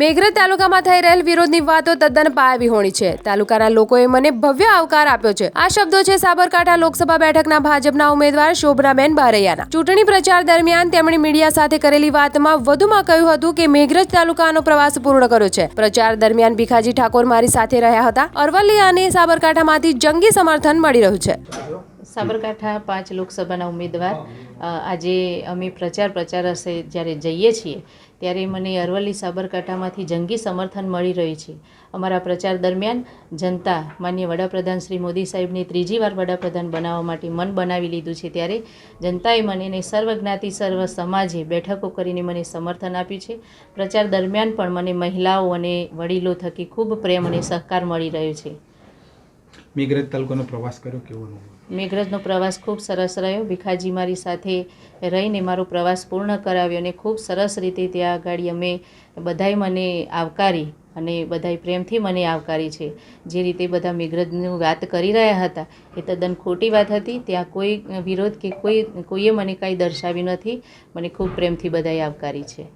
મેઘરજ તાલુકામાં થઈ રહેલ વિરોધની વાતો તદ્દન પાયાવિહોણી છે. તાલુકાના લોકોએ મને ભવ્ય આવકાર આપ્યો છે. આ શબ્દો છે સાબરકાંઠા લોકસભા બેઠકના ભાજપના ઉમેદવાર શોભનાબેન બારૈયાના. ચૂંટણી પ્રચાર દરમિયાન તેમણે મીડિયા સાથે કરેલી વાતમાં વધુમાં કહ્યું હતું કે મેઘરજ તાલુકાનો પ્રવાસ પૂર્ણ કર્યો છે. પ્રચાર દરમિયાન ભીખાજી ઠાકોર મારી સાથે રહ્યા હતા. અરવલ્લી અને સાબરકાંઠામાંથી જંગી સમર્થન મળી રહ્યું છે. સાબરકાંઠા પાંચ લોકસભાના ઉમેદવાર આજે અમે પ્રચાર પ્રચાર હશે જ્યારે જઈએ છીએ ત્યારે મને અરવલ્લી સાબરકાંઠામાંથી જંગી સમર્થન મળી રહ્યું છે. અમારા પ્રચાર દરમિયાન જનતા માન્ય વડાપ્રધાન શ્રી મોદી સાહેબને ત્રીજી વાર વડાપ્રધાન બનાવવા માટે મન બનાવી લીધું છે. ત્યારે જનતાએ મને અને સર્વ જ્ઞાતિ સર્વ સમાજે બેઠકો કરીને મને સમર્થન આપ્યું છે. પ્રચાર દરમિયાન પણ મને મહિલાઓ અને વડીલો થકી ખૂબ પ્રેમ અને સહકાર મળી રહ્યો છે. મેઘરજ તાલુકાનો પ્રવાસ કર્યો, કેવો અનુભવ મેઘરજનો પ્રવાસ ખૂબ સરસ રહ્યો. ભીખાજી મારી સાથે રહીને મારો પ્રવાસ પૂર્ણ કરાવ્યો અને ખૂબ સરસ રીતે ત્યાં આગળ અમે બધાએ મને આવકારી અને બધાએ પ્રેમથી મને આવકારી છે. જે રીતે બધા મેઘરજની વાત કરી રહ્યા હતા, એ તદ્દન ખોટી વાત હતી. ત્યાં કોઈ વિરોધ કે કોઈ કોઈએ મને કાંઈ દર્શાવ્યું નથી. મને ખૂબ પ્રેમથી બધાએ આવકારી છે.